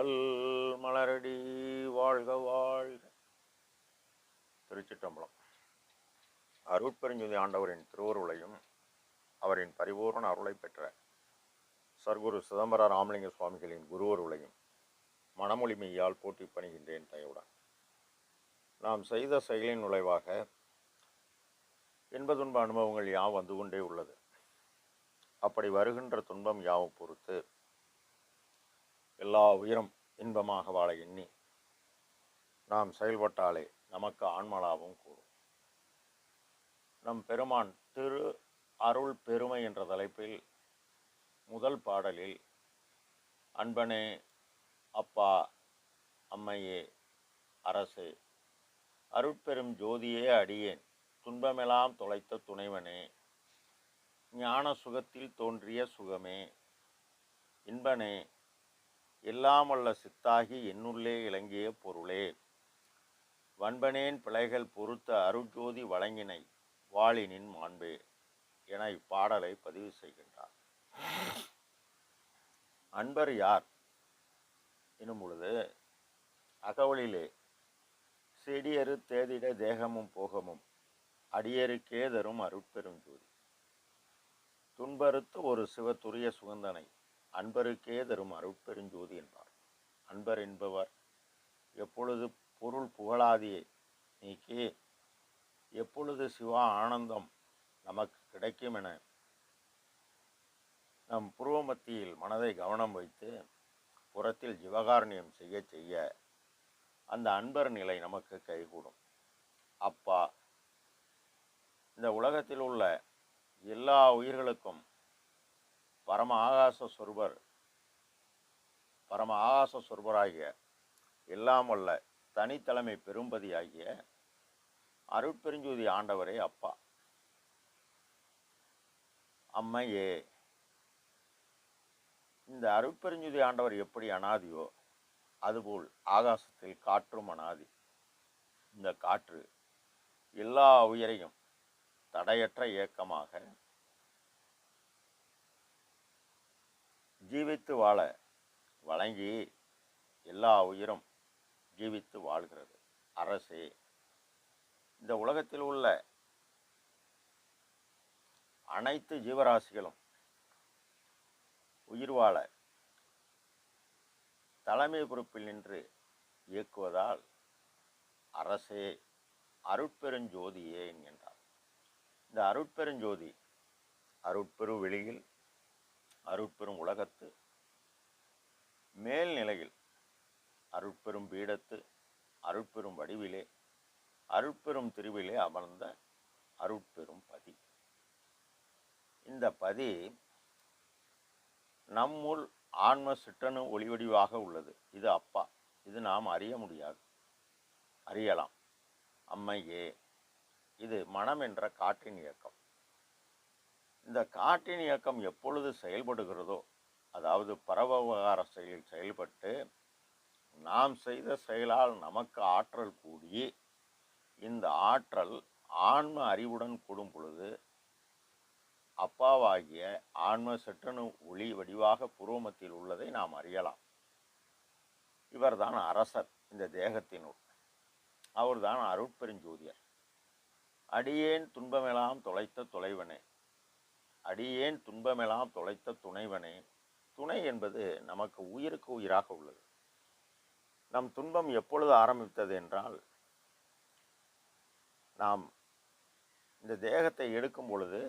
வள்ளல் மலரடி வாழ்க வாழ்க. திருச்சிற்றம்பலம். அருட்பெருஞ்சுதி ஆண்டவரின் திருவருளையும் அவரின் பரிபூரண அருளை பெற்ற சர்க்குரு சிதம்பர ராமலிங்க சுவாமிகளின் குருவருளையும் மனமொழி மெய்யால் போட்டி பணிகின்றேன் தயவுடன். நாம் செய்த செயலின் நுழைவாக இன்ப துன்ப அனுபவங்கள் யாவும் வந்து கொண்டே உள்ளது? அப்படி வருகின்ற துன்பம் யாவும் பொறுத்து? எல்லா உயிரும் இன்பமாக வாழ எண்ணி நாம் செயல்பட்டாலே நமக்கு ஆன்மலாவும் கூடும். நம் பெருமான் திரு அருள் பெருமை என்ற தலைப்பில் முதல் பாடலில் அன்பனே அப்பா அம்மையே அரசே அருட்பெரும் ஜோதியே அடியேன். துன்பமெல்லாம் தொலைத்த துணைவனே ஞான சுகத்தில் தோன்றிய சுகமே. இன்பனே எல்லாமல்ல சித்தாகி என்னுள்ளே இலங்கிய பொருளே. வன்பனேன் பிழைகள் பொறுத்த அருட்ஜோதி வழங்கினை வாளினின் மாண்பே என இப்பாடலை பதிவு செய்கின்றார். அன்பர் யார்? எனும் பொழுது அகவலிலே செடியரு தேதிட தேகமும் போகமும் அடியருக்கே தரும் அருட்பெரும் ஜோதி துன்பறுத்து ஒரு சிவத்துரிய சுகந்தனை அன்பருக்கே தரும் அருட்பெருஞ்சோதி என்பார். அன்பர் என்பவர் எப்பொழுது பொருள் புகழாதியை நீக்கி எப்பொழுது சிவா ஆனந்தம் நமக்கு கிடைக்கும் என நம் புருவ மத்தியில் மனதை கவனம் வைத்து புறத்தில் ஜிவகாரண்யம் செய்ய செய்ய அந்த அன்பர் நிலை நமக்கு கைகூடும். அப்பா இந்த உலகத்தில் உள்ள எல்லா உயிர்களுக்கும் பரம ஆகாச சொருபர். பரம ஆகாச சொருபராகிய இல்லாமல்ல தனித்தலைமை பெரும்பதியாகிய அருட்பெருஞ்சோதி ஆண்டவரே அப்பா. அம்மையே இந்த அருட்பெருஞ்சுதி ஆண்டவர் எப்படி அனாதியோ அதுபோல் ஆகாசத்தில் காற்றும் அனாதி. இந்த காற்று எல்லா உயிரையும் தடையற்ற இயக்கமாக ஜீவித்து வாழ வழங்கி எல்லா உயிரும் ஜீவித்து வாழ்கிறது. அரசே இந்த உலகத்தில் உள்ள அனைத்து ஜீவராசிகளும் உயிர் வாழ தலைமை பொறுப்பில் நின்று இயக்குவதால் அரசே அருட்பெருஞ்சோதியே என்கின்றார் இந்த அருட்பெருஞ்சோதி அருட்பெரு வெளியில் அருட்பெரும் உலகத்து. மேல்நிலையில் அருட்பெரும் பீடத்து அருட்பெரும் வடிவிலே அருட்பெரும் திருவிலே அமர்ந்த அருட்பெரும் பதி. இந்த பதி நம்முள் ஆன்ம சிற்றணு ஒளிவடிவாக உள்ளது. இது அப்பா. இது நாம் அறிய முடியாது. அறியலாம். அம்மையே இது மனம் என்ற காற்றின் இயக்கம். இந்த காற்றின் இயக்கம் எப்பொழுது செயல்படுகிறதோ அதாவது பரவகார செயலில் செயல்பட்டு நாம் செய்த செயலால் நமக்கு ஆற்றல் கூடி இந்த ஆற்றல் ஆன்ம அறிவுடன் கூடும் பொழுது அப்பாவாகிய ஆன்ம சற்றனு ஒளி வடிவாக புருவமத்தில் உள்ளதை நாம் அறியலாம். இவர்தான் அரசர் இந்த தேகத்தினுள். அவர்தான் அருட்பெருஞ்சோதியர். அடியேன் துன்பமெல்லாம் தொலைத்த தொலைவனே. அடியேன் துன்பமெல்லாம் தொலைத்த துணைவனே? துணை என்பது நமக்கு உயிருக்கு உயிராக உள்ளது. நம் துன்பம் எப்பொழுது ஆரம்பித்தது என்றால் நாம் இந்த தேகத்தை எடுக்கும் பொழுது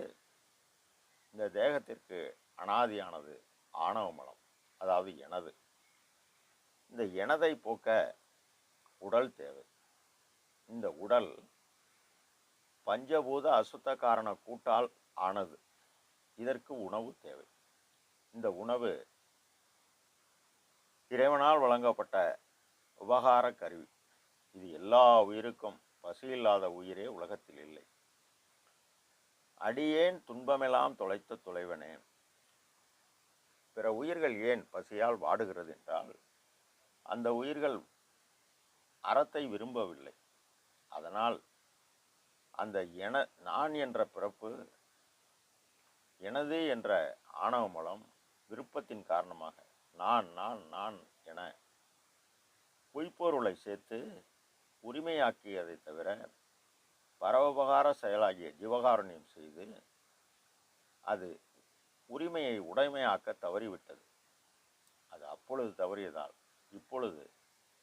இந்த தேகத்திற்கு அனாதியானது ஆணவ மலம் அதாவது எனது. இந்த எனதை போக்க உடல் தேவை. இந்த உடல் பஞ்சபூத அசுத்த காரண கூட்டால் ஆனது. இதற்கு உணவு தேவை. இந்த உணவு இறைவனால் வழங்கப்பட்ட உபகார கருவி. இது எல்லா உயிருக்கும் பசி இல்லாத உயிரே உலகத்தில் இல்லை. அடியேன் துன்பமெல்லாம் தொலைத்த தொலைவனே பிற உயிர்கள் ஏன் பசியால் வாடுகிறது என்றால் அந்த உயிர்கள் அறத்தை விரும்பவில்லை. அதனால் அந்த என நான் என்ற பிறப்பு எனது என்ற ஆணவ மூலம் விருப்பத்தின் காரணமாக நான் நான் நான் என பொய்ப்பொருளை சேர்த்து உரிமையாக்கியதை தவிர பரவபகார செயலாகிய ஜீவகாரணியம் செய்து அது உரிமையை உடைமையாக்க தவறிவிட்டது. அது அப்பொழுது தவறியதால் இப்பொழுது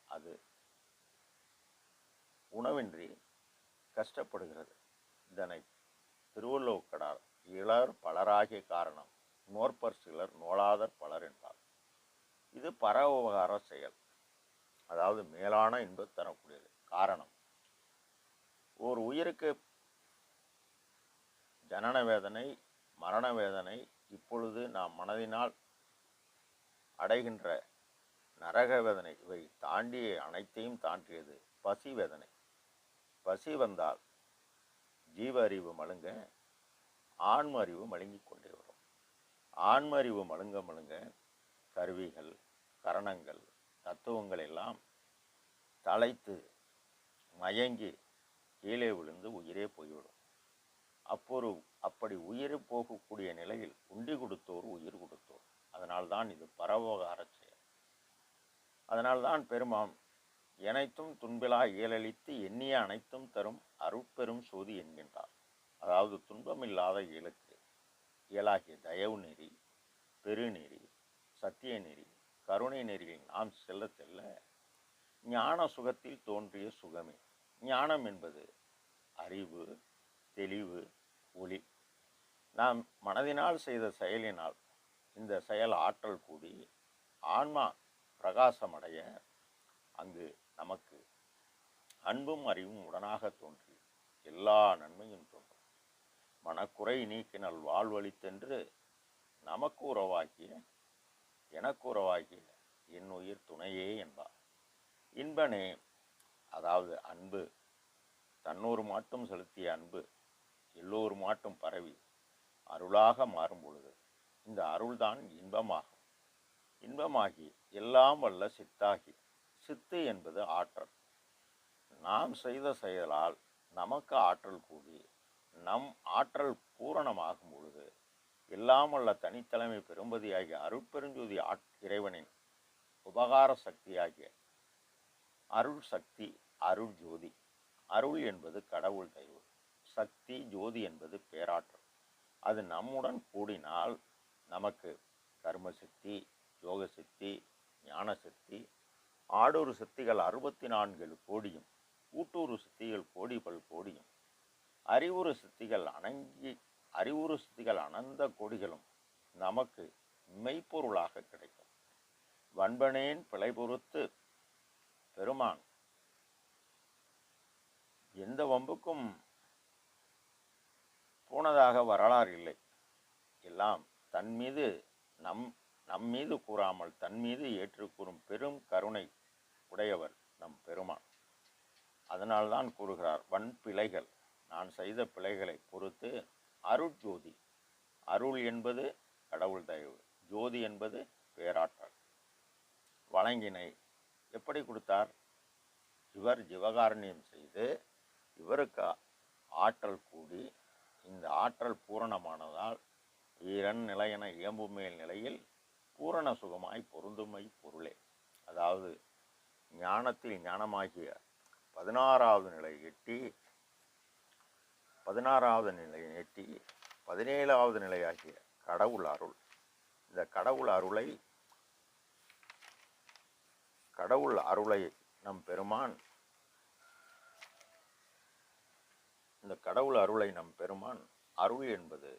அது உணவின்றி கஷ்டப்படுகிறது. இதனை திருவள்ளுவக்கடார் இளர் பலராகிய காரணம். நோற்பர் சிலர் நோலாதர் பலர் என்றார். இது பரோபகார செயல். அதாவது மேலான இன்பம் தரக்கூடியது. காரணம். ஒரு உயிருக்கு ஜனன வேதனை மரண வேதனை இப்பொழுது நாம் மனதினால் அடைகின்ற நரக வேதனை இவை தாண்டிய அனைத்தையும் தாண்டியது பசி வேதனை. பசி வந்தால் ஜீவ அறிவு மழுங்க ஆன்ம அறிவு மழுங்கிக் கொண்டே வரும். ஆன்ம அறிவு மழுங்க மழுங்க கருவிகள் கரணங்கள் தத்துவங்கள் எல்லாம் தலைத்து மயங்கி கீழே விழுந்து உயிரே போய்விடும். அப்பொரு அப்படி உயிர் போகக்கூடிய நிலையில் உண்டி கொடுத்தோர் உயிர் கொடுத்தோர். அதனால்தான் இது பரவோகார செயல். அதனால்தான் பெருமாம் எனைத்தும் துன்பிலா இயலளித்து எண்ணிய அனைத்தும் தரும் அருட்பெரும் சோதி என்கின்றார். அதாவது துன்பமில்லாத இலக்கு இயலாகிய தயவு நெறி பெருநெறி சத்திய நெறி கருணை நெறியில் நாம் செல்ல செல்ல ஞான சுகத்தில் தோன்றிய சுகமே. ஞானம் என்பது அறிவு தெளிவு ஒளி. நாம் மனதினால் செய்த செயலினால் இந்த செயல் ஆற்றல் கூடி ஆன்மா பிரகாசமடைய அங்கு நமக்கு அன்பும் அறிவும் உடனாக தோன்றி எல்லா நன்மையும் தோன்றும். மனக்குறை நீக்கினல் வாழ்வழித்தென்று நமக்கு உறவாக்கிய எனக்கு உறவாக்கிய என் உயிர் துணையே என்பார். இன்பனே அதாவது அன்பு தன்னூறு மாட்டும் செலுத்திய அன்பு எல்லோரு மாட்டும் பரவி அருளாக மாறும் பொழுது இந்த அருள்தான் இன்பமாகும். இன்பமாகி எல்லாம் வல்ல சித்தாகி சித்து என்பது ஆற்றல். நாம் செய்த செயலால் நமக்கு ஆற்றல் கூடி நம் ஆற்றல் பூரணமாகும் பொழுது எல்லாம் தனித்தலைமை பெரும்பதியாகிய அருட்பெருஞ்சோதி ஆட் இறைவனின் உபகார சக்தியாகிய அருள் சக்தி அருள் ஜோதி. அருள் என்பது கடவுள் தெய்வம் சக்தி ஜோதி என்பது பேராற்றல். அது நம்முடன் கூடினால் நமக்கு கர்ம சக்தி யோக சக்தி ஞான சக்தி ஆடூறு சக்திகள் அறுபத்தி நான்கு கோடியும் கூட்டூறு சக்திகள் கோடி பல் கோடியும் அறிவுறு சக்திகள் அணங்கி அறிவுறு சக்திகள் அனந்த கொடிகளும் நமக்கு மெய்ப்பொருளாக கிடைக்கும். வன்பனேன் பிழை பொறுத்து பெருமான் எந்த வம்புக்கும் போனதாக வரலாறு இல்லை. எல்லாம் தன் மீது நம் நம் மீது கூறாமல் தன் மீது ஏற்று கூறும் பெரும் கருணை உடையவர் நம் பெருமான். அதனால்தான் கூறுகிறார் வன் பிழைகள் நான் செய்த பிழைகளை பொறுத்து அருட்ஜோதி அருள் என்பது கடவுள் தயவு ஜோதி என்பது பேராற்றல். வழங்கினை எப்படி கொடுத்தார்? இவர் ஜிவகாரண்யம் செய்து இவருக்கு ஆற்றல் கூடி இந்த ஆற்றல் பூரணமானதால் வீரன் நிலையென இயம்புமேல் நிலையில் பூரண சுகமாய் பொருந்துமை பொருளே. அதாவது ஞானத்தில் ஞானமாகிய பதினாறாவது நிலை எட்டி பதினாறாவது நிலையை எட்டி பதினேழாவது நிலையாகிய கடவுள் அருள். இந்த கடவுள் அருளை கடவுள் அருளை நம் பெருமான் இந்த கடவுள் அருளை நம் பெருமான் அருள் என்பது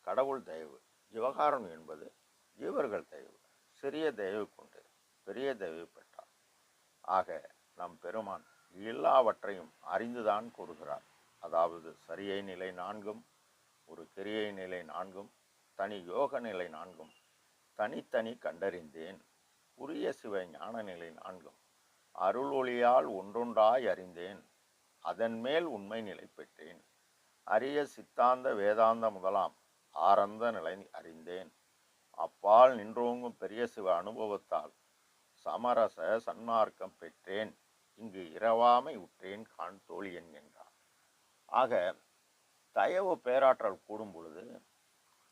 கடவுள் தயவு விவகாரம் என்பது ஜீவர்கள் தயவு சிறிய தயவு கொண்டு பெரிய தயவு பெற்றார். ஆக நம் பெருமான் எல்லாவற்றையும் அறிந்துதான் கூறுகிறார். அதாவது சரியை நிலை நான்கும் ஒரு கிரியை நிலை நான்கும் தனி யோக நிலை நான்கும் தனித்தனி கண்டறிந்தேன் உரிய சிவ ஞான நிலை நான்கும் அருள் ஒளியால் ஒன்றொன்றாய் அறிந்தேன் அதன் மேல் உண்மை நிலை பெற்றேன் அரிய சித்தாந்த வேதாந்த முதலாம் ஆரந்த நிலை அறிந்தேன் அப்பால் நின்றோங்கும் பெரிய சிவ அனுபவத்தால் சமரச சன்மார்க்கம் பெற்றேன் இங்கு இரவாமை உற்றேன் கான் தோழியன் என்றார். ஆக தயவு பேராற்றல் கூடும் பொழுது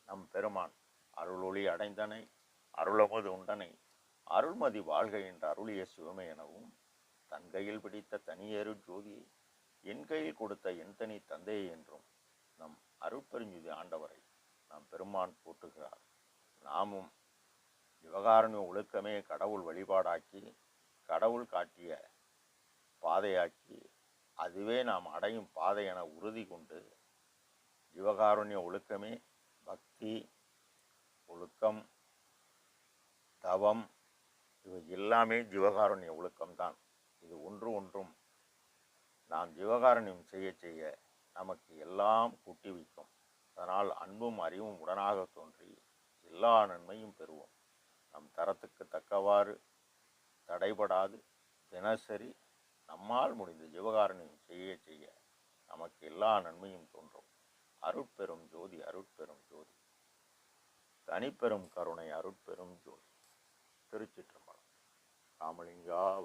நம் பெருமான் அருளொளி அடைந்தனை அருளமது உண்டனை அருள்மதி வாழ்க என்ற அருளிய சிவமே எனவும் தன் கையில் பிடித்த தனியேறு ஜோதியை என் கையில் கொடுத்த என் தனி தந்தையை என்றும் நம் அருட்பெருஞ்சுதி ஆண்டவரை நாம் பெருமான் போற்றுகிறார். நாமும் விவகாரண ஒழுக்கமே கடவுள் வழிபாடாக்கி கடவுள் காட்டிய பாதையாக்கி அதுவே நாம் அடையும் பாதை என உறுதி கொண்டு ஜீவகாருண்ய ஒழுக்கமே பக்தி ஒழுக்கம் தவம் இவை எல்லாமே ஜீவகாருண்ய ஒழுக்கம்தான். இது ஒன்று ஒன்றும் நாம் ஜீவகாரண்யம் செய்ய செய்ய நமக்கு எல்லாம் கூட்டி வைக்கும். அதனால் அன்பும் அறிவும் உடனாக தோன்றி எல்லா நன்மையும் பெறுவோம். நம் தரத்துக்கு தக்கவாறு தடைபடாது. தினசரி நம்மால் முடிந்த ஜீவகாருண்யம் செய்ய செய்ய நமக்கு எல்லா நன்மையும் தோன்றும். அருட்பெரும் ஜோதி அருட்பெரும் ஜோதி. தனிப்பெரும் கருணை அருட்பெரும் ஜோதி. திருச்சிற்றம்பலம். ராமலிங்கா